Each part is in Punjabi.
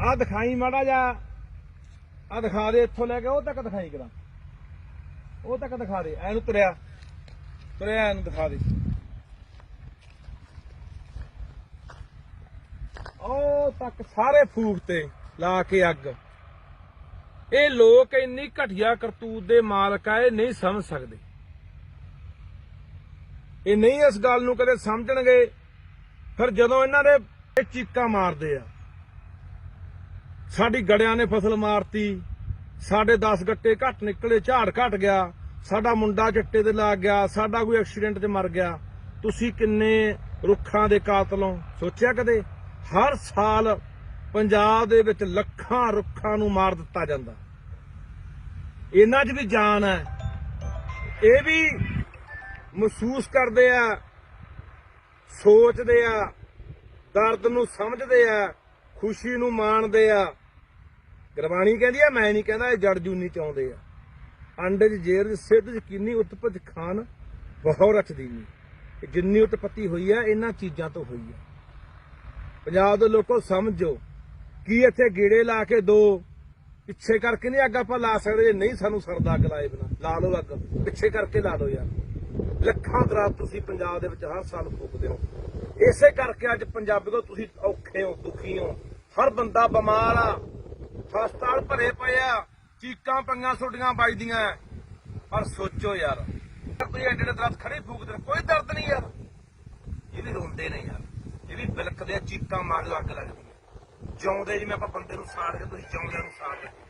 ਆ ਦਿਖਾਈ ਮਾੜਾ ਜਾ ਆ ਦਿਖਾ ਦੇ, ਇੱਥੋਂ ਲੈ ਕੇ ਉਹ ਤੱਕ ਦਿਖਾਈ ਕਰਾਂ। ਉਹ ਤੱਕ ਦਿਖਾ ਦੇ ਐਨੂੰ ਤੁਰਿਆ। ਤੁਰਿਆ ਐਨੂੰ ਦਿਖਾ ਦੇ। ਉਹ ਤੱਕ ਸਾਰੇ ਫੂਕ ਤੇ ਲਾ ਕੇ ਅੱਗ। ਇਹ ਲੋਕ ਇੰਨੀ ਘਟੀਆ ਕਰਤੂਤ ਦੇ ਮਾਲਕ ਆ, ਇਹ ਨਹੀਂ ਸਮਝ ਸਕਦੇ। ਇਹ ਨਹੀਂ ਇਸ ਗੱਲ ਨੂੰ ਕਦੇ ਸਮਝਣਗੇ। ਫਿਰ ਜਦੋਂ ਇਹਨਾਂ ਦੇ ਇਹ ਚੀਕਾਂ ਮਾਰਦੇ ਆ ਸਾਡੀ ਗੜਿਆਂ ਨੇ ਫਸਲ ਮਾਰਤੀ। ਸਾਡੇ 10 ਗੱਟੇ ਘੱਟ ਨਿਕਲੇ, ਝਾੜ ਘਟ ਗਿਆ। ਸਾਡਾ ਮੁੰਡਾ ਚਿੱਟੇ ਤੇ ਲੱਗ ਗਿਆ, ਸਾਡਾ ਕੋਈ ਐਕਸੀਡੈਂਟ 'ਚ ਮਰ ਗਿਆ। ਤੁਸੀਂ ਕਿੰਨੇ ਰੁੱਖਾਂ ਦੇ ਕਾਤਲੋਂ ਸੋਚਿਆ ਕਦੇ? ਹਰ ਸਾਲ ਪੰਜਾਬ ਦੇ ਵਿੱਚ ਲੱਖਾਂ ਰੁੱਖਾਂ ਨੂੰ ਮਾਰ ਦਿੱਤਾ ਜਾਂਦਾ। ਇਹਨਾਂ 'ਚ ਵੀ ਜਾਨ ਹੈ। ਇਹ ਵੀ ਮਹਿਸੂਸ ਕਰਦੇ ਆ, ਸੋਚਦੇ ਆ, ਦਰਦ ਨੂੰ ਸਮਝਦੇ ਆ, ਖੁਸ਼ੀ ਨੂੰ ਮਾਣਦੇ ਆ। ਗੁਰਬਾਣੀ ਕਹਿੰਦੀ ਆ, ਮੈਂ ਨਹੀਂ ਕਹਿੰਦਾ ਇਹ ਜੜ ਜੂਨੀ ਚ ਆਉਂਦੇ ਆ। ਅੰਡੇ ਚ ਜੇਰ ਸਿੱਧ ਯਕੀਨੀ ਉਤਪਤ ਖਾਨ ਬਹੁ ਰਚਦੀ ਨਹੀਂ ਜਿੰਨੀ ਉਤਪਤੀ ਹੋਈ ਆ, ਇਹਨਾਂ ਚੀਜ਼ਾਂ ਤੋਂ ਹੋਈ ਆ। ਪੰਜਾਬ ਦੇ ਲੋਕੋ ਸਮਝੋ, ਕੀ ਇੱਥੇ ਗੇੜੇ ਲਾ ਕੇ ਦੋ, ਪਿੱਛੇ ਕਰਕੇ ਨਹੀਂ ਅੱਗ ਆਪਾਂ ਲਾ ਸਕਦੇ, ਜੇ ਨਹੀਂ ਸਾਨੂੰ ਸਰਦਾ ਅੱਗ ਲਾਏ ਬਿਨਾ, ਲਾ ਲਓ ਅੱਗ, ਪਿੱਛੇ ਕਰਕੇ ਲਾ ਲਓ ਯਾਰ। ਲੱਖਾਂ ਦਰਾਤ ਤੁਸੀਂ ਪੰਜਾਬ ਦੇ ਵਿੱਚ ਹਰ ਸਾਲ ਫੂਕਦੇ ਹੋ। ਇਸੇ ਕਰਕੇ ਅੱਜ ਪੰਜਾਬੀ ਕੋ ਤੁਸੀਂ ਔਖੇ ਹੋ, ਦੁਖੀ ਹੋ। ਹਰ ਬੰਦਾ ਬਿਮਾਰ ਆ। ਹਸਪਤਾਲ ਭਰੇ ਪਏ ਆ। ਚੀਕਾਂ ਪੰਗਾਂ ਛੋਟੀਆਂ ਵੱਜਦੀਆਂ ਪਰ ਸੋਚੋ ਯਾਰ, ਕੋਈ ਐਡੇ ਐਡੇ ਦਰਦ ਖੜੇ ਫੂਕਦੇ ਕੋਈ ਦਰਦ ਨਹੀਂ ਯਾਰ। ਇਹ ਵੀ ਰੋਂਦੇ ਨੇ ਯਾਰ। ਇਹ ਵੀ ਬਿਲਕਦੇ ਆ, ਚੀਕਾਂ ਮਾਰ ਅੱਗ ਲੱਗਦੀ ਹੈ ਜਿਉਂਦੇ ਜਿਵੇਂ ਆਪਾਂ ਬੰਦੇ ਨੂੰ ਸਾੜ ਕੇ, ਤੁਸੀਂ ਜਿਉਂਦਿਆਂ ਨੂੰ ਸਾੜ ਰਹੇ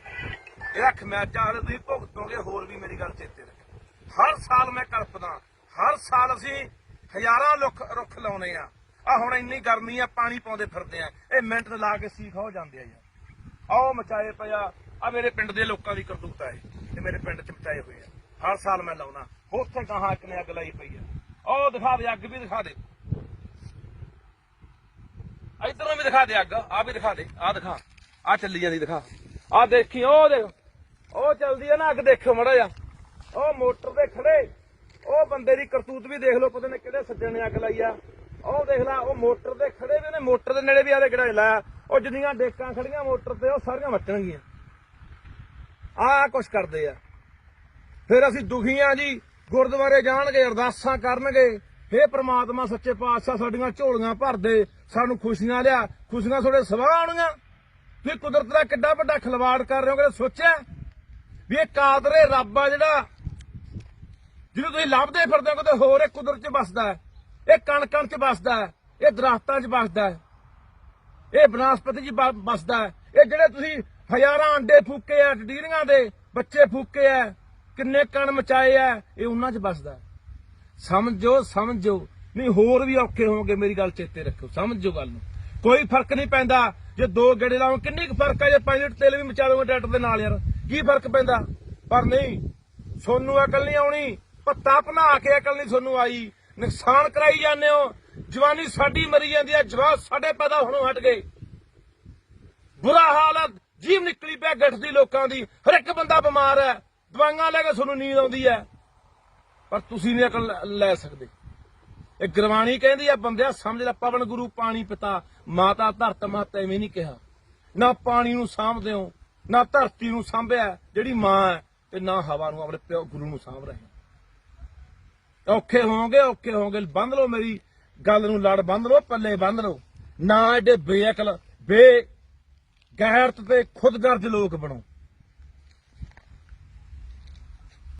ਇਹ ਰੱਖ ਮੈਚਾਂ ਤੁਸੀਂ ਭੁਗਤੋਗੇ ਹੋਰ ਵੀ ਮੇਰੀ ਗੱਲ ਚੇਤੇ ਰੱਖ ਹਰ ਸਾਲ ਮੈਂ ਕਲਪਦਾ ਹਰ ਸਾਲ ਅਸੀਂ ਹਜ਼ਾਰਾਂ ਲੁੱਖ ਰੁੱਖ ਲਾਉਨੇ ਆ। ਆ ਹੁਣ ਇੰਨੀ ਗਰਮੀ ਆ, ਪਾਣੀ ਪਾਉਂਦੇ ਫਿਰਦੇ ਆ। ਇਹ ਮਿੰਟ ਲਾ ਕੇ ਸੀਖ ਹੋ ਜਾਂਦੇ ਆ ਯਾਰ। ਆਓ ਮਚਾਏ ਪਿਆ ਆ। ਮੇਰੇ ਪਿੰਡ ਦੇ ਲੋਕਾਂ ਦੀ ਕਰਤੂਤ ਹੈ ਤੇ ਮੇਰੇ ਪਿੰਡ ਚ ਮਚਾਏ ਹੋਏ ਆ। ਹਰ ਸਾਲ ਮੈਂ ਲਾਉਣਾ ਉੱਥੇ ਕਹਾਂ ਇੱਕ ਨੇ ਅੱਗ ਲਾਈ ਪਈ ਆ। ਉਹ ਦਿਖਾ ਦੇ, ਅੱਗ ਵੀ ਦਿਖਾ ਦੇ। ਇਧਰੋਂ ਵੀ ਦਿਖਾ ਦੇ ਅੱਗ। ਆ ਵੀ ਦਿਖਾ ਦੇ। ਆ ਦਿਖਾ। ਆ ਚੱਲੀ ਜਾਂਦੀ ਦਿਖਾ। ਆ ਦੇਖੀ, ਉਹ ਦੇਖ। ਉਹ ਚੱਲਦੀ ਆ ਨਾ, ਅੱਗ ਦੇਖਿਓ ਮੜਾ ਜਾ ਉਹ ਮੋਟਰ ਤੇ ਖੜੇ। ਉਹ ਬੰਦੇ ਦੀ ਕਰਤੂਤ ਵੀ ਦੇਖ ਲਓ, ਪਤਾ ਨਹੀਂ ਕਿਹੜੇ ਸੱਜਣ ਨੇ ਅੱਗ ਲਾਈ ਆ। ਉਹ ਦੇਖ ਲੈ, ਉਹ ਮੋਟਰ ਤੇ ਖੜੇ ਵੀ ਨੇ, ਮੋਟਰ ਦੇ ਨੇੜੇ ਵੀ ਆਦੇ ਕਿਹੜਾ ਲਾਇਆ। ਉਹ ਜਿੰਨੀਆਂ ਡੇਕਾਂ ਖੜੀਆਂ ਮੋਟਰ ਤੇ, ਉਹ ਸਾਰੀਆਂ ਵੱਟਣਗੀਆਂ। ਆਹ ਕੁਛ ਕਰਦੇ ਆ। ਫਿਰ ਅਸੀਂ ਦੁਖੀ ਆ ਜੀ, ਗੁਰਦੁਆਰੇ ਜਾਣਗੇ, ਅਰਦਾਸਾਂ ਕਰਨਗੇ। ਹੇ ਪ੍ਰਮਾਤਮਾ, ਸੱਚੇ ਪਾਤਸ਼ਾਹ, ਸਾਡੀਆਂ ਝੋਲੀਆਂ ਭਰ ਦੇ, ਸਾਨੂੰ ਖੁਸ਼ੀਆਂ ਲਿਆ। ਖੁਸ਼ੀਆਂ ਤੁਹਾਡੇ ਸਵਾਹ ਆਉਣੀਆਂ ਤੁਸੀਂ ਕੁਦਰਤ ਦਾ ਕਿੱਡਾ ਵੱਡਾ ਖਿਲਵਾੜ ਕਰ ਰਹੇ ਹੋ ਕਦੇ ਸੋਚਿਆ? ਵੀ ਇਹ ਕਾਦਰੇ ਰੱਬ ਆ ਜਿਹੜਾ, ਜਿਹਨੂੰ ਤੁਸੀਂ ਲੱਭਦੇ ਫਿਰਦੇ ਹੋ, ਕਿਤੇ ਹੋਰ ਇਹ ਕੁਦਰਤ 'ਚ ਵੱਸਦਾ ਹੈ। ਇਹ ਕਣ ਕਣ 'ਚ ਵੱਸਦਾ ਹੈ, ਇਹ ਦਰਖਤਾਂ 'ਚ ਵੱਸਦਾ ਹੈ। ਇਹ ਬਨਸਪਤੀ ਜੀ ਬਸਦਾ ਇਹ ਜਿਹੜੇ ਤੁਸੀਂ ਹਜ਼ਾਰਾਂ ਅੰਡੇ ਫੂਕੇ ਆ ਡੀਰੀਆਂ ਦੇ ਬੱਚੇ ਫੂਕੇ ਆ ਕਿੰਨੇ ਕਣ ਮਚਾਏ ਆ ਇਹ ਉਹਨਾਂ 'ਚ ਬਸਦਾ ਸਮਝੋ ਸਮਝੋ। ਨਹੀਂ, ਹੋਰ ਵੀ ਔਖੇ ਹੋਵੋਗੇ ਮੇਰੀ ਗੱਲ ਚੇਤੇ ਰੱਖੋ ਸਮਝੋ ਗੱਲ ਨੂੰ। ਕੋਈ ਫ਼ਰਕ ਨਹੀਂ ਪੈਂਦਾ ਜੇ ਦੋ ਗੇੜੇ ਲਾਓ, ਕਿੰਨੀ ਕੁ ਫ਼ਰਕ ਹੈ ਜੇ 5 ਲੀਟਰ ਤੇਲ ਵੀ ਮਚਾ ਦੋਗੇ ਟਰੈਕਟਰ ਦੇ ਨਾਲ ਯਾਰ, ਕੀ ਫ਼ਰਕ ਪੈਂਦਾ? ਪਰ ਨਹੀਂ, ਸੋਨੂੰ ਅਕਲ ਨਹੀਂ ਆਉਣੀ। ਪੱਤਾ ਭਨਾ ਕੇ ਅਕਲ ਨਹੀਂ ਸੋਨੂੰ ਆਈ। ਨੁਕਸਾਨ ਕਰਾਈ ਜਾਂਦੇ ਹੋ। ਜਵਾਨੀ ਸਾਡੀ ਮਰੀ ਜਾਂਦੀ ਹੈ ਜਵਾਨ ਸਾਡੇ ਪੈਦਾ ਹੋਣੋਂ ਹਟ ਗਏ। ਬੁਰਾ ਹਾਲ ਹੈ ਜੀਵ ਨਿਕਲੀ ਪਿਆ ਗੱਠ ਦੀ ਲੋਕਾਂ ਦੀ। ਹਰ ਇੱਕ ਬੰਦਾ ਬਿਮਾਰ ਹੈ ਦਵਾਈਆਂ ਲੈ ਕੇ ਤੁਹਾਨੂੰ ਨੀਂਦ ਆਉਂਦੀ ਹੈ ਪਰ ਤੁਸੀਂ ਨਹੀਂ ਅਕਲ ਲੈ- ਸਕਦੇ। ਇਹ ਗੁਰਬਾਣੀ ਕਹਿੰਦੀ ਆ, ਬੰਦਿਆ ਸਮਝ ਲੈ, ਪਵਨ ਗੁਰੂ ਪਾਣੀ ਪਿਤਾ, ਮਾਤਾ ਧਰਤ ਮਾਤਾ ਐਵੇਂ ਨਹੀਂ ਕਿਹਾ। ਨਾ ਪਾਣੀ ਨੂੰ ਸਾਂਭਦੇ ਹੋ, ਨਾ ਧਰਤੀ ਨੂੰ ਸਾਂਭਿਆ, ਜਿਹੜੀ ਮਾਂ ਹੈ, ਤੇ ਨਾ ਹਵਾ ਨੂੰ ਆਪਣੇ ਪਿਓ ਗੁਰੂ ਨੂੰ ਸਾਂਭ ਰਹੇ ਹੋ। ਔਖੇ ਹੋਵੋਗੇ ਔਖੇ ਹੋਵੋਗੇ, ਬੰਦ ਲਓ ਮੇਰੀ ਗੱਲ ਨੂੰ ਲੜ ਬੰਦ ਲਓ, ਪੱਲੇ ਬੰਦ ਲਓ। ਨਾ ਐਡੇ ਬੇਅਕਲ ਬੇ ਗੈਰਤ ਤੇ ਖੁਦਗਰਜ ਲੋਕ ਬਣੋ।